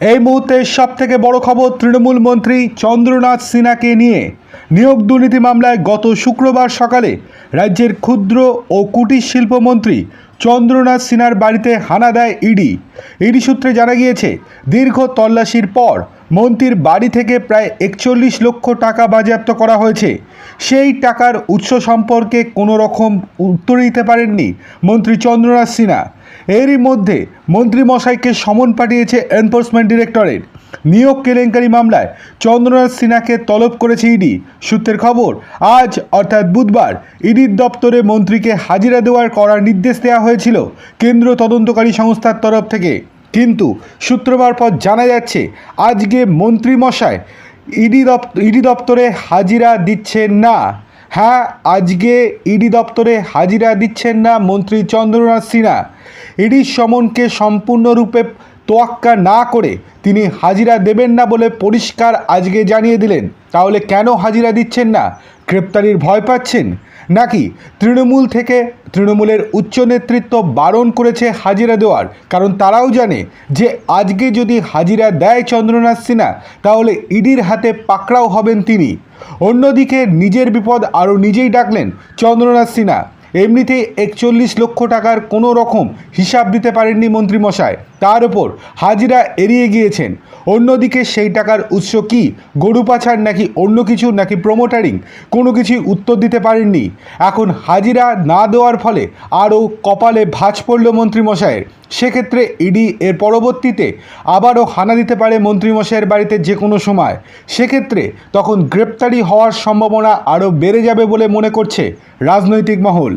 এই মুহূর্তে সব থেকে বড় খবর তৃণমূল মন্ত্রী চন্দ্রনাথ সিনহাকে নিয়ে। নিয়োগ দুর্নীতি মামলায় গত শুক্রবার সকালে রাজ্যের ক্ষুদ্র ও কুটির শিল্পমন্ত্রী চন্দ্রনাথ সিনহার বাড়িতে হানা দেয় ইডি। ইডি সূত্রে জানা গিয়েছে, দীর্ঘ তল্লাশির পর মন্ত্রীর বাড়ি থেকে প্রায় একচল্লিশ লক্ষ টাকা বাজেয়াপ্ত করা হয়েছে। সেই টাকার উৎস সম্পর্কে কোনো রকম উত্তর দিতে পারেননি মন্ত্রী চন্দ্রনাথ সিনহা। এরই মধ্যে মন্ত্রীমশাইকে সমন পাঠিয়েছে এনফোর্সমেন্ট ডিরেক্টরেট। নিয়োগ কেলেঙ্কারি মামলায় চন্দ্রনাথ সিনহাকে তলব করেছে ইডি। সূত্রের খবর, আজ অর্থাৎ বুধবার ইডির দপ্তরে মন্ত্রীকে হাজিরা দেওয়ার করার নির্দেশ দেওয়া হয়েছিল কেন্দ্র তদন্তকারী সংস্থার তরফ থেকে। কিন্তু শুক্রবার পর জানা যাচ্ছে, আজকে মন্ত্রীমশাই ইডি দপ্তর ইডি দপ্তরে হাজিরা দিচ্ছেন না। হ্যাঁ আজকে ইডি দপ্তরে হাজিরা দিচ্ছেন না মন্ত্রী চন্দ্রনাথ সিনহা। ইডির সমনকে সম্পূর্ণরূপে তোয়াক্কা না করে তিনি হাজিরা দেবেন না বলে পরিষ্কার আজকে জানিয়ে দিলেন। তাহলে কেন হাজিরা দিচ্ছেন না? গ্রেপ্তারির ভয় পাচ্ছেন? নাকি তৃণমূল থেকে তৃণমূলের উচ্চ নেতৃত্ব বারণ করেছে হাজিরা দেওয়ার? কারণ তারাও জানে যে আজকে যদি হাজিরা দেয় চন্দ্রনাথ সিনহা, তাহলে ইডির হাতে পাকড়াও হবেন তিনি। অন্যদিকে নিজের বিপদ আরও নিজেই ডাকলেন চন্দ্রনাথ সিনহা। এমনিতেই একচল্লিশ লক্ষ টাকার কোনো রকম হিসাব দিতে পারেননি মন্ত্রীমশায় তার ওপর হাজিরা এড়িয়ে গিয়েছেন। অন্যদিকে সেই টাকার উৎস কি? গরু পাছার নাকি অন্য কিছু, নাকি প্রমোটারিং কোনো কিছুই উত্তর দিতে পারেননি। এখন হাজিরা না দেওয়ার ফলে আরও কপালে ভাঁজ পড়ল মন্ত্রীমশাইয়ের সেক্ষেত্রে ইডি এর পরবর্তীতে আবারও হানা দিতে পারে মন্ত্রীমশাইয়ের বাড়িতে যে কোনো সময়। সেক্ষেত্রে তখন গ্রেপ্তারি হওয়ার সম্ভাবনা আরও বেড়ে যাবে বলে মনে করছে রাজনৈতিক মহল।